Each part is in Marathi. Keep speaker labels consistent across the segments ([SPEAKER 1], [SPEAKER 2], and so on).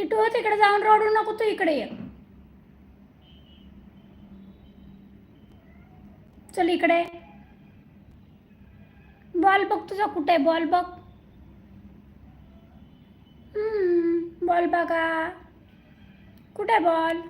[SPEAKER 1] किटू तिकडे जाऊन रडू नको इकडे चल इकडे बॉल बघ तुझा कुठे बॉल बघ बॉल बघा कुठे बॉल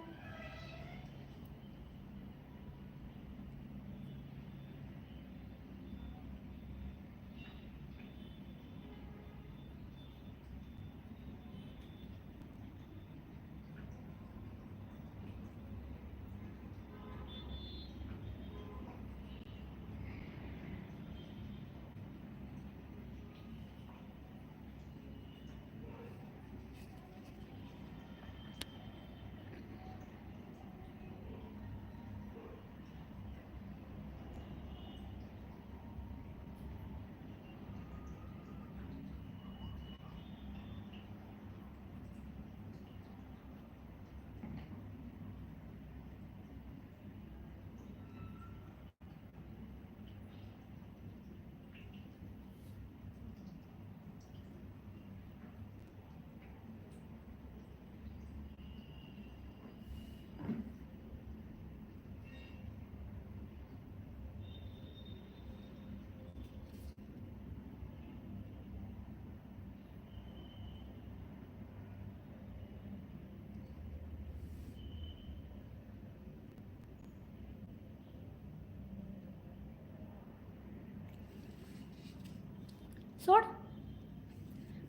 [SPEAKER 1] सोड.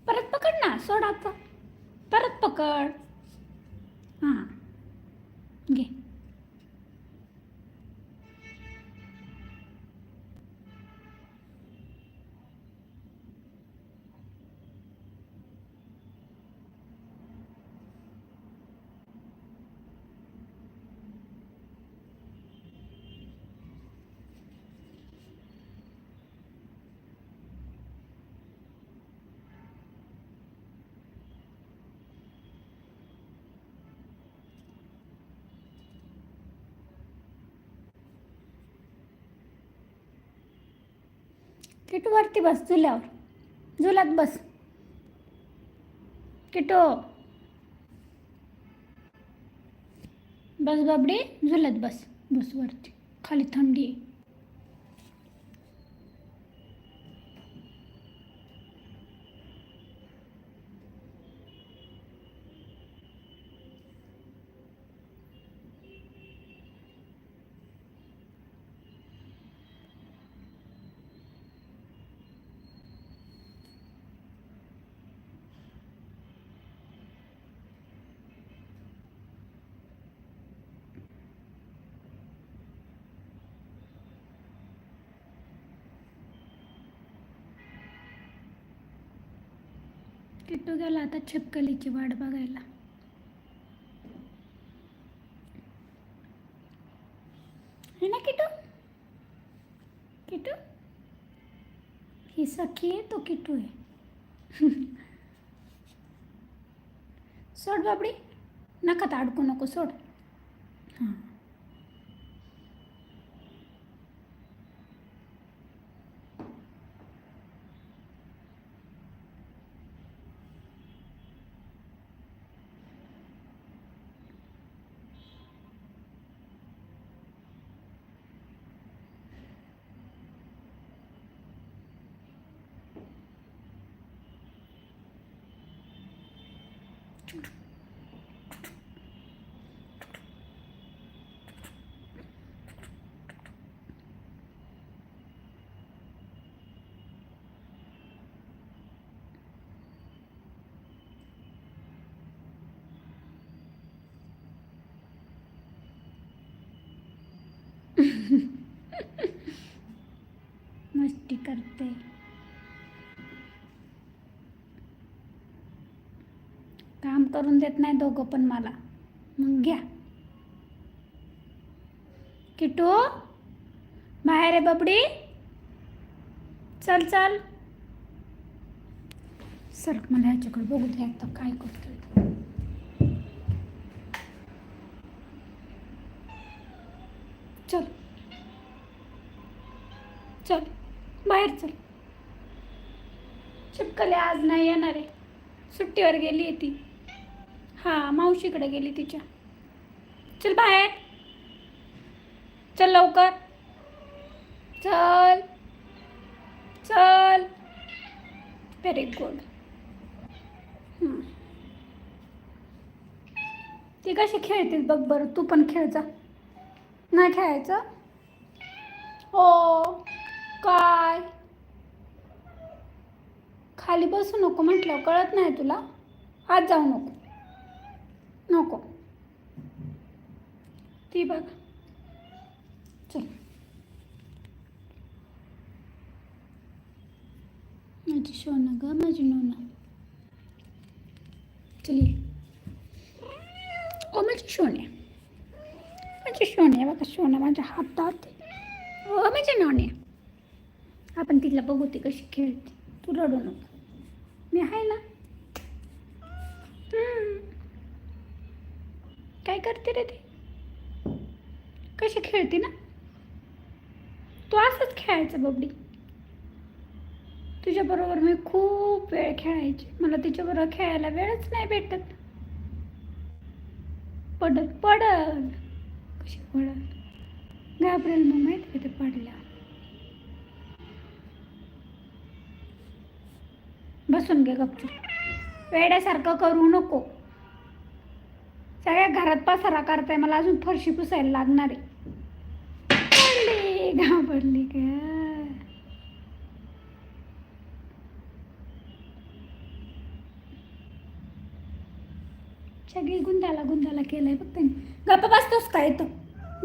[SPEAKER 1] परत पकड ना सोड आता. परत पकड हां घे किटू वरती बस झुल्यावर. झुल्यात बस. किटू. बस बाबडी झुल्यात बस. बस वरती खाली थंडी. किट्टू गेला आता छिपकलीची वाट बघायला. है ना किटू किटू ही सखी आहे तो किटू आहे. सोड बाबडी. नका तर अडकू नको सोड. हां. मस्ती करते. काम करून देत नाही दोघं पण मला. मग घ्या. किटू? बाहेर आहे बबडी. चल चल. सर मला ह्याच्याकडे बघू दे आता काय करतो चल. चल बाहेर चल. चिपकले आज नाही येणार. आहे सुट्टीवर गेली ती. हां मावशीकडे गेली तिच्या. चल बाहेर. चल लवकर. चल. चल. व्हेरी गुड ती कशी खेळतील बघ बरं तू पण खेळ जा. नाही खेळायचं? हो. काय? खाली बसू नको म्हटलं कळत नाही तुला. आज जाऊ नको नको. ही बघ. चल. माझी शोना ग माझी नोना. चलिए ओ माझी शोने माझी शोने बघा शोना माझ्या हातात. ओ माझ्या नोन्या आपण तिला बघू ती कशी खेळते. तू रडू नको. मी आहे ना? हम्म. काय करते रे ती? कशी खेळते ना? तू असंच खेळायचं बबडी. तुझ्याबरोबर मी खूप वेळ खेळायची. मला तिच्याबरोबर खेळायला वेळच नाही भेटत. पडल पडल. कशी पडल? घाबरेल मग माहिती ते पडल्या बसून घे गपचूप. वेड्यासारखं करू नको. सगळ्या घरात पसारा करताय मला अजून फरशी पुसायला लागणार आहे. घाबरली का सगळी गुंदाला गुंदाला केलंय बघ त्यांनी गप्पा बसतोस काय तो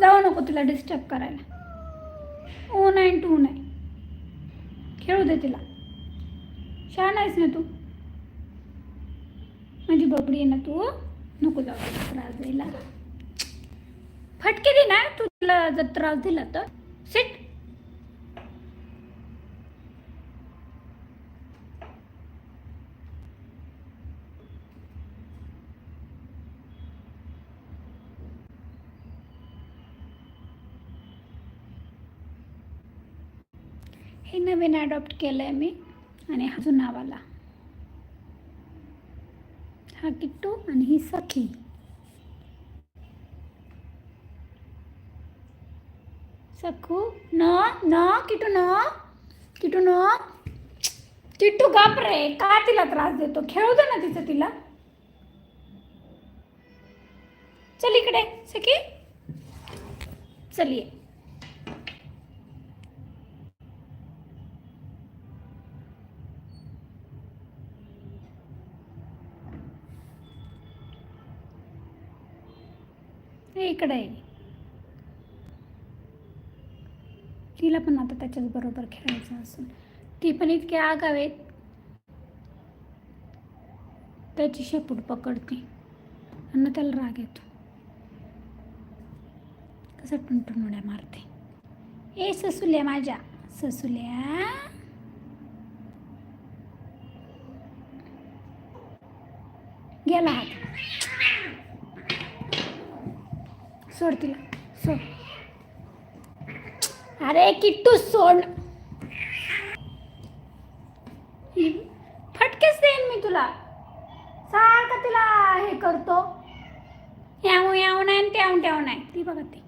[SPEAKER 1] जाऊ नको तुला डिस्टर्ब करायला. ओ नाईन टू नाही खेळू दे तिला. छान आहेस ना तू? माझी बबडी आहे ना तू? नको जाऊ त्रास द्यायला. फटके दे ना. तू तुला जर त्रास दिला तर. सिट हे नवीन अडॉप्ट केलं आहे मी आणि हा जुनावाला हा किट्टू आणि ही सखी. सखू न न किटू न किटू न किट्टू गाप रे का तिला त्रास देतो खेळू दे ना तिचं तिला चल इकडे सखी चलिये हे इकडे आहे तिला पण आता त्याच्याच बरोबर खेळायचं असेल. ती पण इतकी आगाव आहेत. त्याची शेपूट पकडते. आणि त्याला राग येतो. कसं टुनटुन उड्या मारते. ए ससुल्या माझ्या. ससुल्या. गेला हात. सोड तिला. अरे किट्टू सोड. फटकेच देईन मी तुला. सारखं तिला हे करतो? याव याव नाही आणि ट्याव नाही. ती बघा ती.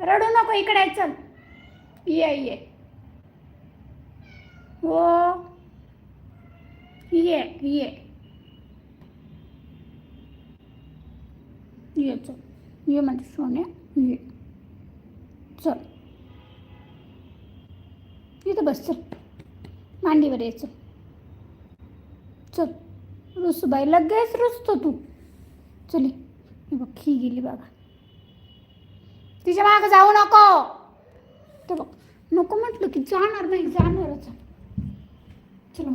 [SPEAKER 1] रडू नको इकडे चल. ये ये. हो. ये ये. ये चल ये माझी सोन्या ये. चल. इथं बस चल. मांडीवर ये चल. चल. रुसूबाई लगेच रुसतो तू. चली ये. बघ ही गेली बाबा. तिच्या मागं जाऊ नको. तर बघ नको म्हटलं की जाणार नाही जाणारच. चला